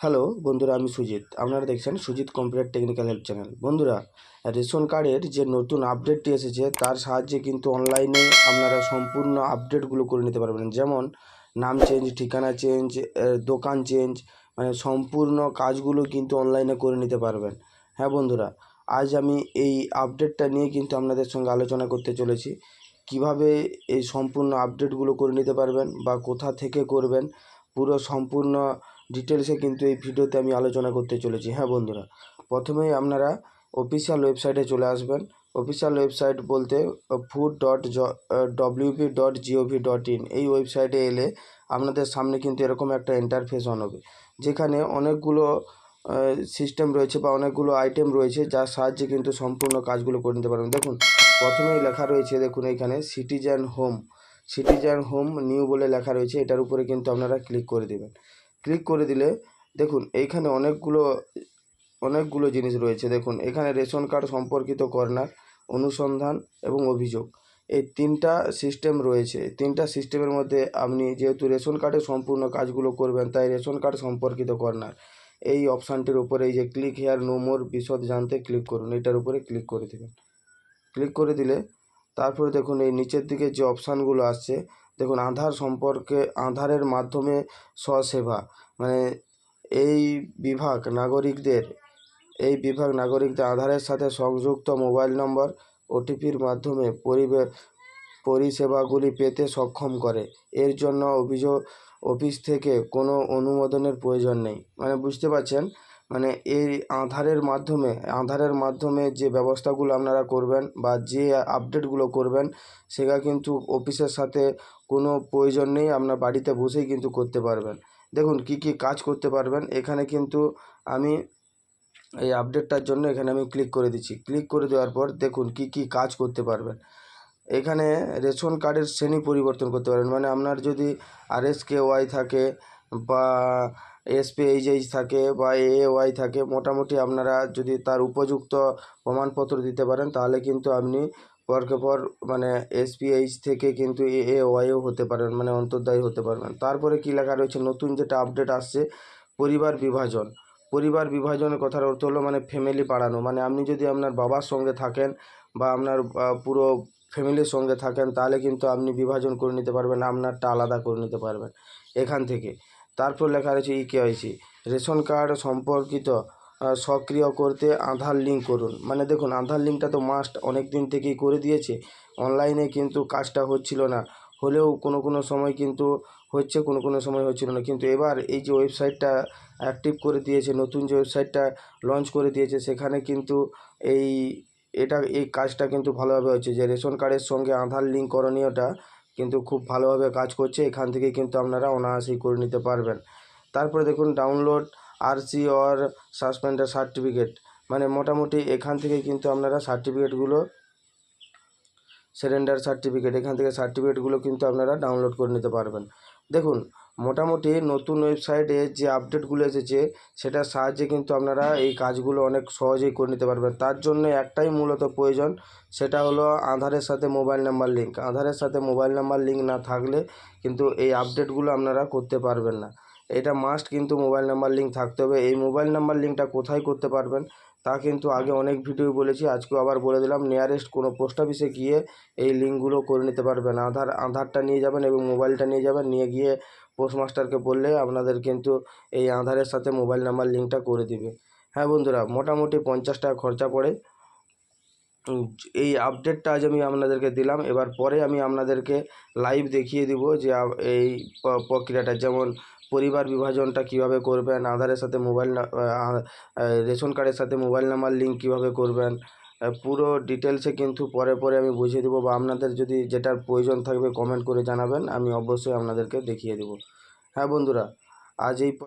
Hello বন্ধুরা, আমি সুজিত। আপনারা দেখছেন Sujit computer technical help channel বন্ধুরা, রেশন কার্ডের যে নতুন আপডেটটি এসেছে, তার সাহায্যে কিন্তু অনলাইনে আপনারা সম্পূর্ণ আপডেটগুলো করে নিতে পারবেন। যেমন, নাম চেঞ্জ ঠিকানা চেঞ্জ দোকান চেঞ্জ মানে সম্পূর্ণ কাজগুলো কিন্তু অনলাইনে করে নিতে পারবেন। হ্যাঁ বন্ধুরা, আজ আমি এই আপডেটটা নিয়ে কিন্তু আপনাদের সঙ্গে আলোচনা করতে চলেছি। কীভাবে এই সম্পূর্ণ আপডেটগুলো করে নিতে পারবেন বা কোথা থেকে করবেন, পুরো সম্পূর্ণ ডিটেলসে কিন্তু এই ভিডিওতে আমি আলোচনা করতে চলেছি। হ্যাঁ বন্ধুরা, প্রথমেই আপনারা অফিসিয়াল ওয়েবসাইটে চলে আসবেন। অফিসিয়াল ওয়েবসাইট বলতে food dot WP dot GOV dot in এই ওয়েবসাইটে এলে আপনাদের সামনে কিন্তু এরকম একটা ইন্টারফেস অন হবে, যেখানে অনেকগুলো সিস্টেম রয়েছে বা অনেকগুলো আইটেম রয়েছে যার সাহায্যে কিন্তু সম্পূর্ণ কাজগুলো করে নিতে পারবেন। দেখুন, প্রথমেই লেখা রয়েছে দেখুন এখানে citizen home citizen home new বলে লেখা রয়েছে, এটার উপরে কিন্তু আপনারা ক্লিক করে দেবেন। ক্লিক করে দিলে দেখুন এইখানে অনেকগুলো অনেকগুলো জিনিস রয়েছে। দেখুন, এখানে রেশন কার্ড সম্পর্কিত কর্নার, অনুসন্ধান এবং অভিযোগ। এই তিনটা সিস্টেম রয়েছে। তিনটা সিস্টেমের মধ্যে আপনি যেহেতু রেশন কার্ডের সম্পূর্ণ কাজগুলো করবেন, তাই রেশন কার্ড সম্পর্কিত কর্নার। এই অপশানটির উপরে এই যে ক্লিক হেয়ার নো মোর বিশদ জানতে ক্লিক করুন। এটার উপরে ক্লিক করে দেবেন। ক্লিক করে দিলে তারপরে দেখুন এই নিচের দিকে যে অপশানগুলো আসছে, দেখুন আধার সম্পর্কে, আধারের মাধ্যমে স্বসেবা। মানে এই বিভাগ নাগরিকদের, এই বিভাগ নাগরিকদের আধারের সাথে সংযুক্ত মোবাইল নম্বর ওটিপির মাধ্যমে পরিষেবাগুলি পেতে সক্ষম করে। এর জন্য অভিযোগ অফিস থেকে কোনো অনুমোদনের প্রয়োজন নেই। মানে বুঝতে পারছেন? মানে এই আধারের মাধ্যমে আধারের মাধ্যমে যে ব্যবস্থাগুলো আপনারা করবেন বা যে আপডেটগুলো করবেন, সেটা কিন্তু অফিসের সাথে কোনো প্রয়োজন নেই, আপনার বাড়িতে বসেই কিন্তু করতে পারবেন। দেখুন কি কি কাজ করতে পারবেন। এখানে কিন্তু আমি এই আপডেটটার জন্য এখানে আমি ক্লিক করে দিচ্ছি। ক্লিক করে দেওয়ার পর দেখুন কি কি কাজ করতে পারবেন। এখানে রেশন কার্ডের শ্রেণি পরিবর্তন করতে পারবেন। মানে আপনার যদি আর এস কে ওয়াই থাকে বা এসপিএইচএইচ থাকে বা এ ওয়াই থাকে, মোটামুটি আপনারা যদি তার উপযুক্ত প্রমাণপত্র দিতে পারেন, তাহলে কিন্তু আপনি পরকে পর মানে এসপিএইচ থেকে কিন্তু এ এ ওয়াইও হতে পারেন মানে অন্তর্দায়ী হতে পারবেন। তারপরে কী লেখা রয়েছে? নতুন যেটা আপডেট আসছে, পরিবার বিভাজন। পরিবার বিভাজনের কথার অর্থ হলো মানে ফ্যামিলি বাড়ানো। মানে আপনি যদি আপনার বাবার সঙ্গে থাকেন বা আপনার পুরো ফ্যামিলির সঙ্গে থাকেন, তাহলে কিন্তু আপনি বিভাজন করে নিতে পারবেন, আপনারটা আলাদা করে নিতে পারবেন এখান থেকে। তারপর লেখা রয়েছে ই কেওয়াইসি রেশন কার্ড সম্পর্কিত সক্রিয় করতে আধার লিঙ্ক করুন। মানে দেখুন, আধার লিঙ্কটা তো মাস্ট অনেক দিন থেকেই করে দিয়েছে। অনলাইনে কিন্তু কাজটা হচ্ছিল না। হলেও কোনো কোনো সময় কিন্তু হচ্ছে, কোনো কোনো সময় হচ্ছিল না। কিন্তু এবার এই যে ওয়েবসাইটটা অ্যাক্টিভ করে দিয়েছে, নতুন যে ওয়েবসাইটটা লঞ্চ করে দিয়েছে, সেখানে কিন্তু এই, এটা, এই কাজটা কিন্তু ভালোভাবে হচ্ছে। যে রেশন কার্ডের সঙ্গে আধার লিঙ্ক করণীয়টা কিন্তু খুব ভালোভাবে কাজ করছে। এখান থেকে কিন্তু আপনারা অনায়াসেই করে নিতে পারবেন। তারপরে দেখুন download RC or suspender certificate. মানে মোটামুটি এখান থেকে কিন্তু আপনারা সার্টিফিকেটগুলো সিলিন্ডার সার্টিফিকেট, এখান থেকে সার্টিফিকেটগুলো কিন্তু আপনারা ডাউনলোড করে নিতে পারবেন। দেখুন, মোটামুটি নতুন ওয়েবসাইটে যে আপডেটগুলো এসেছে, সেটার সাহায্যে কিন্তু আপনারা এই কাজগুলো অনেক সহজেই করে নিতে পারবেন। তার জন্য একটাই মূলত প্রয়োজন, সেটা হলো আধারের সাথে মোবাইল নাম্বার লিঙ্ক আধারের সাথে মোবাইল নাম্বার লিঙ্ক না থাকলে কিন্তু এই আপডেটগুলো আপনারা করতে পারবেন না। এটা মাস্ট কিন্তু মোবাইল নাম্বার লিঙ্ক থাকতে হবে। এই মোবাইল নাম্বার লিঙ্কটা কোথায় করতে পারবেন, তা কিন্তু আগে অনেক ভিডিও বলেছি, আজকেও আবার বলে দিলাম নিয়ারেস্ট কোনো পোস্ট অফিসে গিয়ে এই লিঙ্কগুলো করে নিতে পারবেন। আধার, আধারটা নিয়ে যাবেন এবং মোবাইলটা নিয়ে যাবেন, নিয়ে গিয়ে পোস্টমাস্টারকে বললে আপনাদের কিন্তু এই আধারের সাথে মোবাইল নাম্বার লিঙ্কটা করে দিবে। হ্যাঁ বন্ধুরা, মোটামুটি পঞ্চাশ টাকা খরচা পড়ে। এই আপডেটটা আজ আমি আপনাদেরকে দিলাম, এবার পরে আমি আপনাদেরকে লাইভ দেখিয়ে দিব যে এই প্রক্রিয়াটা যেমন পরিবার বিভাজনটা কীভাবে করবেন, আধারের সাথে মোবাইল রেশন কার্ডের সাথে মোবাইল নাম্বার লিঙ্ক কীভাবে করবেন পুরো ডিটেলসে কিন্তু পরে পরে আমি বুঝিয়ে দেবো বা আপনাদের যদি যেটার প্রয়োজন থাকবে কমেন্ট করে জানাবেন, আমি অবশ্যই আপনাদেরকে দেখিয়ে দেবো। হ্যাঁ বন্ধুরা, আজ এই